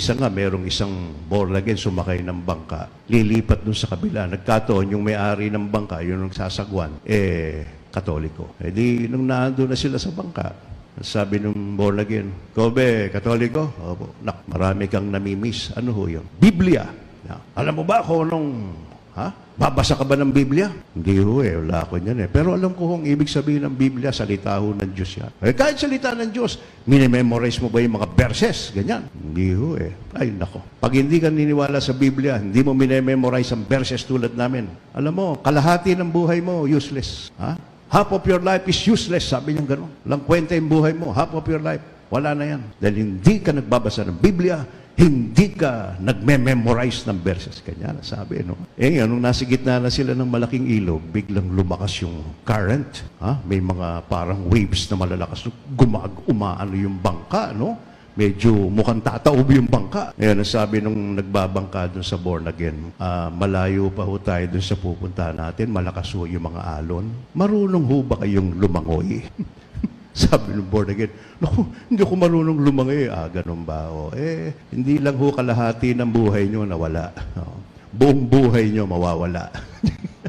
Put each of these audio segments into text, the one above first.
Isa nga, merong isang born again, sumakay ng bangka. Lilipat dun sa kabila. Nagkataon, yung may-ari ng bangka, yung nagsasagwan, eh, katoliko. Eh di, nung naando na sila sa bangka, sabi nung born again, Kobe, katoliko? Opo. Nak, marami kang namimiss. Ano ho yun? Biblia. Na, alam mo ba kung anong, ha? Babasa ka ba ng Biblia? Hindi ho eh, wala ako niyan eh. Pero alam ko kung ibig sabihin ng Biblia, salita ho ng Diyos yan. Eh, kahit salita ng Diyos, minimemorize mo ba yung mga verses? Ganyan. Hindi ho eh. Ay, nako. Pag hindi ka niniwala sa Biblia, hindi mo minimemorize ang verses tulad namin. Alam mo, kalahati ng buhay mo, useless. Ha? Half of your life is useless, sabi niya gano'n. Lang kwenta yung buhay mo, half of your life. Wala na yan. Dahil hindi ka nagbabasa ng Biblia, hindi ka nagme-memorize ng verses. Kanya na sabi, no? Eh, nung nasa gitna na sila ng malaking ilog, biglang lumakas yung current. Ha? May mga parang waves na malalakas. Gumag, umaano yung bangka, no? Medyo mukhang tataob yung bangka. Ngayon, ang sabi nung nagbabangka dun sa born again, ah, malayo pa ho tayo dun sa pupunta natin, malakas ho yung mga alon. Marunong ho ba kayong lumangoy? Sabi ng born again, Naku, hindi ako marunong lumangoy. Ah, ganun ba? O, eh, hindi lang ho kalahati ng buhay nyo nawala. O, buong buhay nyo mawawala.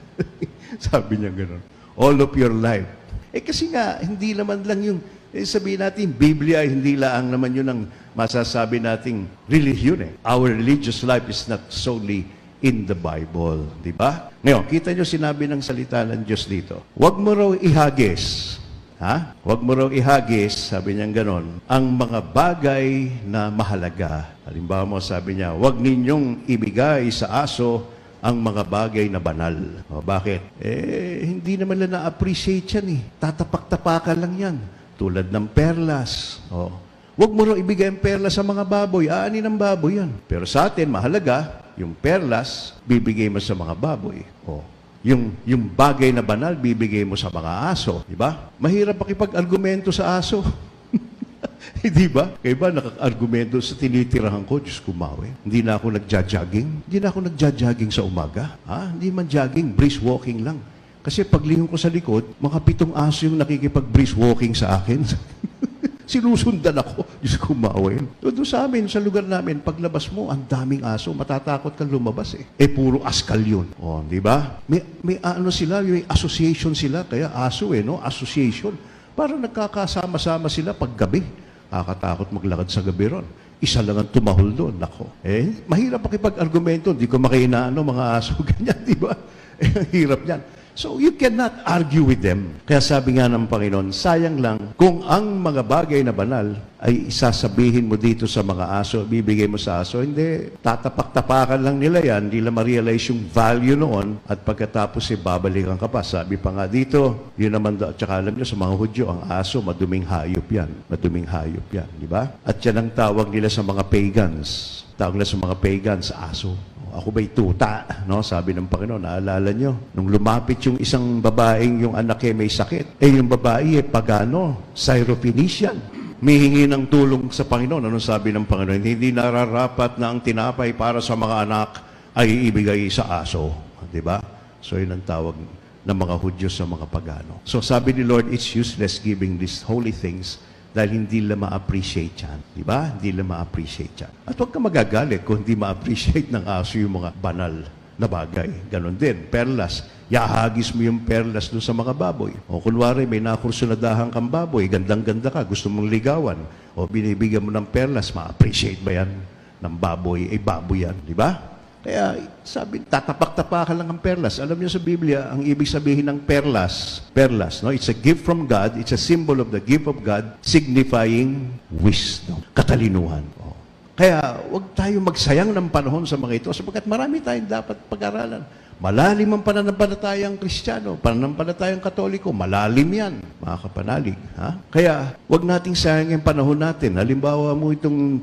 Sabi niya ganun. All of your life. Eh kasi nga, hindi naman lang yung, eh, sabihin natin, Biblia, hindi lang naman yun ang masasabi nating religion eh. Our religious life is not solely in the Bible. Di ba? Ngayon, kita nyo sinabi ng salita ng Diyos dito. Huwag mo raw ihagis Ha? Huwag mo raw ihagis, sabi niya ganon, ang mga bagay na mahalaga. Halimbawa mo, sabi niya, huwag ninyong ibigay sa aso ang mga bagay na banal. O, bakit? Eh, hindi naman lang na-appreciate yan eh. Tatapak-tapakan lang yan. Tulad ng perlas. O, Huwag mo raw ibigay ang perlas sa mga baboy. Aani ng baboy yan. Pero sa atin, mahalaga, yung perlas, bibigay mo sa mga baboy. O, yung, yung bagay na banal, bibigay mo sa mga aso. Di ba? Mahirap pakipag-argumento sa aso. Hindi ba? Kaya ba nakaka-argumento sa tinitirahan ko, Diyos kumawi. Hindi na ako nagja-jogging. Hindi na ako nagja-jogging sa umaga. Ha? Hindi man jogging, brisk walking lang. Kasi paglingon ko sa likod, mga pitong aso yung nakikipag-brisk walking sa akin. Sinusundan ako. Diyos ko mawin. Doon sa amin, sa lugar namin, paglabas mo, ang daming aso. Matatakot kang lumabas eh. Eh, puro askal yun. O, di ba? May, may ano sila, may association sila. Kaya aso eh, no? Association. Para nagkakasama-sama sila paggabi. Nakakatakot maglakad sa gabi ron. Isa lang ang tumahol doon. Nako. Eh, mahirap pakipag-argumento. Hindi ko makinaano mga aso. Ganyan, di ba? Eh, hirap yan. So you cannot argue with them. Kaya sabi nga ng Panginoon, sayang lang kung ang mga bagay na banal ay isasabihin mo dito sa mga aso, bibigay mo sa aso, hindi, tatapak-tapakan lang nila yan, hindi lang ma-realize yung value noon, at pagkatapos ay babalikan ka pa. Sabi pa nga dito, yun naman, at saka alam nyo, sa mga Hudyo, ang aso, maduming hayop yan. Maduming hayop yan, di ba? At yan ang tawag nila sa mga pagans. Tawag nila sa mga pagans, aso. Ako ba'y tuta? No? Sabi ng Panginoon, naalala nyo, nung lumapit yung isang babaeng yung anak niya may sakit, eh yung babae eh pagano, Syrophoenician. Mihingi ng tulong sa Panginoon. Anong sabi ng Panginoon? Hindi nararapat na ang tinapay para sa mga anak ay ibigay sa aso. Di ba? So yun ang tawag ng mga Hudyo sa mga pagano. So sabi ni Lord, it's useless giving these holy things dahil hindi nila ma-appreciate yan. Di ba? Hindi nila ma-appreciate yan. At huwag ka magagalit kung hindi ma-appreciate ng aso yung mga banal na bagay. Ganon din. Perlas. Yahagis mo yung perlas doon sa mga baboy. O kunwari, may nakursunadahan kang baboy, gandang-ganda ka, gusto mong ligawan. O binibigyan mo ng perlas, ma-appreciate ba yan ng baboy? Eh, baboy yan. Di ba? Kaya sabi, tatapak-tapakan lang ang perlas. Alam niyo sa Biblia, ang ibig sabihin ng perlas, perlas, no? It's a gift from God. It's a symbol of the gift of God signifying wisdom, katalinuhan. Kaya huwag tayo magsayang ng panahon sa mga ito sapagkat marami tayong dapat pag-aralan. Malalim ang pananampalatayang Kristiyano, pananampalatayang Katoliko, malalim yan, mga kapanalig. Ha? Kaya, huwag nating sayangin ang panahon natin. Halimbawa mo itong